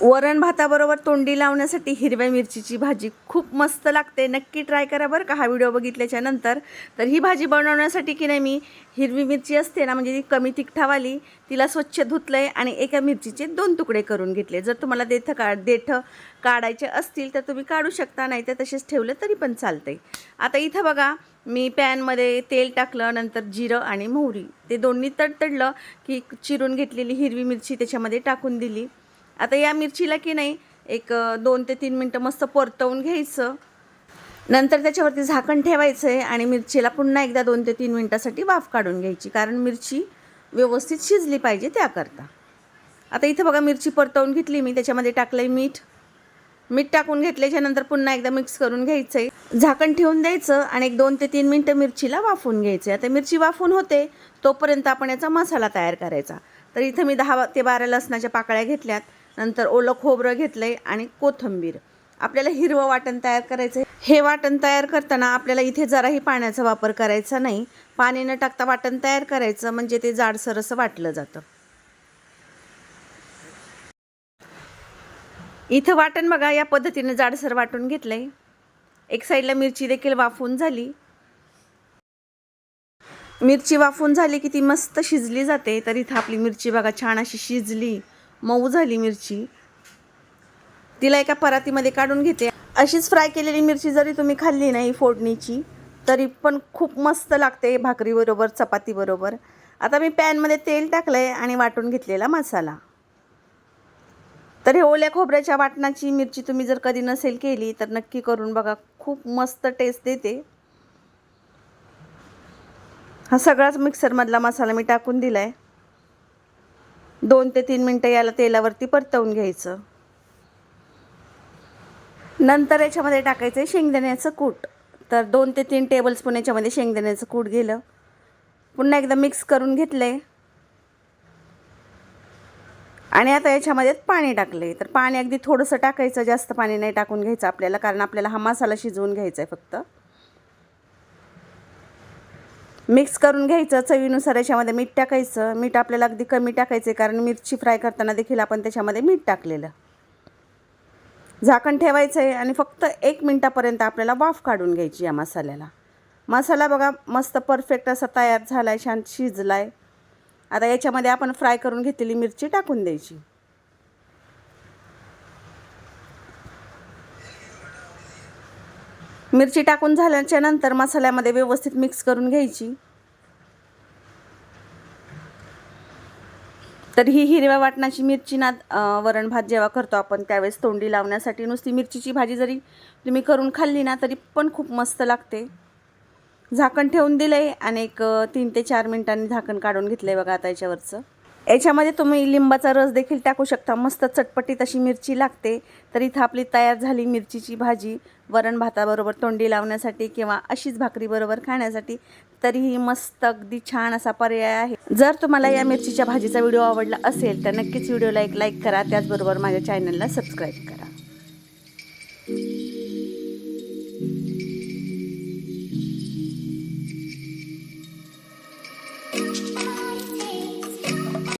वरण भाताबरोबर तोंडी लावण्यासाठी हिरव्या मिरचीची भाजी खूप मस्त लागते. नक्की ट्राय करा बरं का हा व्हिडिओ बघितल्याच्या नंतर. तर ही भाजी बनवण्यासाठी की नाही मी हिरवी मिरची असते ना म्हणजे ती कमी तिखटावाली तिला स्वच्छ धुतलं आहे आणि एका मिरचीचे दोन तुकडे करून घेतले. जर तुम्हाला देठ का देठ काढायचे असतील तर तुम्ही काढू शकता नाही तर तसेच ठेवलं तरी पण चालतंय. आता इथं बघा मी पॅनमध्ये तेल टाकलं नंतर जिरं आणि मोहरी. ते दोन्ही तडतडलं की चिरून घेतलेली हिरवी मिरची त्याच्यामध्ये टाकून दिली. आता या मिरचीला की नाही एक दोन ते तीन मिनटं मस्त परतवून घ्यायचं. नंतर त्याच्यावरती झाकण ठेवायचं आहे आणि मिरचीला पुन्हा एकदा दोन ते तीन मिनटासाठी वाफ काढून घ्यायची कारण मिरची व्यवस्थित शिजली पाहिजे त्याकरता. आता इथं बघा मिरची परतवून घेतली मी त्याच्यामध्ये टाकलं आहे मीठ. मीठ टाकून घेतल्याच्यानंतर पुन्हा एकदा मिक्स करून घ्यायचं आहे झाकण ठेवून द्यायचं आणि एक दोन ते तीन मिनटं मिरचीला वाफवून घ्यायचे आता मिरची वाफून होते तोपर्यंत आपण याचा मसाला तयार करायचा. तर इथं मी दहा ते बारा लसणाच्या पाकळ्या घेतल्यात. नंतर ओलं खोबरं घेतलं आहे आणि कोथिंबीर. आपल्याला हिरवं वाटण तयार करायचं आहे हे वाटण तयार करताना आपल्याला इथे जराही पाण्याचा वापर करायचा नाही. पाणी न टाकता वाटण तयार करायचं म्हणजे ते जाडसर असं वाटलं जातं. इथं वाटण बघा या पद्धतीने जाडसर वाटून घेतलंय. एक साईडला मिरची देखील वाफून झाली. मिरची वाफून झाली की ती मस्त शिजली जाते. तर इथं आपली मिरची बघा छान अशी शिजली. मऊ झाली मिरची. तिला एका परातीमध्ये काढून घेते. अशीच फ्राय केलेली मिरची जरी तुम्ही खाल्ली नाही फोडणीची तरी पण खूप मस्त लागते भाकरीबरोबर चपातीबरोबर आता मी पॅनमध्ये तेल टाकलं आहे आणि वाटून घेतलेला मसाला. तर हे ओल्या खोबऱ्याच्या वाटणाची मिरची तुम्ही जर कधी नसेल केली तर नक्की करून बघा. खूप मस्त टेस्ट देते. हा सगळाच मिक्सरमधला मसाला मी टाकून दिला आहे दोन ते तीन मिनटं याला तेलावरती परतवून घ्यायचं. नंतर याच्यामध्ये टाकायचं आहे शेंगदाण्याचं कूट. तर दोन ते तीन टेबलस्पून याच्यामध्ये शेंगदाण्याचं कूट गेलं. पुन्हा एकदा मिक्स करून घेतलं आहे आणि आता याच्यामध्ये पाणी टाकले तर पाणी अगदी थोडंसं टाकायचं जास्त पाणी नाही टाकून घ्यायचं आपल्याला कारण आपल्याला हा मसाला शिजवून घ्यायचा आहे फक्त. मिक्स करून घ्यायचं चवीनुसार याच्यामध्ये मीठ टाकायचं. मीठ आपल्याला अगदी कमी टाकायचं आहे कारण मिरची फ्राय करताना देखील आपण त्याच्यामध्ये मीठ टाकलेलं. झाकण ठेवायचं आहे आणि फक्त एक मिनटापर्यंत आपल्याला वाफ काढून घ्यायची या मसाल्याला. मसाला बघा मस्त परफेक्ट असा तयार झाला आहे छान शिजला आहे आता याच्यामध्ये आपण फ्राय करून घेतलेली मिरची टाकून द्यायची. मिरची टाकून झाल्याच्यानंतर मसाल्यामध्ये व्यवस्थित मिक्स करून घ्यायची. तर ही हिरव्या वाटणाची मिरची ना वरण भात जेव्हा करतो आपण त्यावेळेस तोंडी लावण्यासाठी नुसती मिरचीची भाजी जरी तुम्ही करून खाल्ली ना तरी पण खूप मस्त लागते. झाकण ठेवून दिलं आहे आणि एक तीन ते चार मिनिटांनी झाकण काढून घेतलं आहे बघा आता याच्यावरचं. याच्यामध्ये तुम्ही लिंबाचा रस देखील टाकू शकता. मस्त चटपटीत अशी मिरची लागते. तर इथं आपली तयार झाली मिरचीची भाजी. वरण भाताबरोबर तोंडी लावण्यासाठी किंवा अशीच भाकरीबरोबर खाण्यासाठी तरीही मस्त अगदी छान असा पर्याय आहे. जर तुम्हाला या मिरचीच्या भाजीचा व्हिडिओ आवडला असेल तर नक्कीच व्हिडिओला एक लाईक करा. त्याचबरोबर माझ्या चॅनलला सबस्क्राईब करा.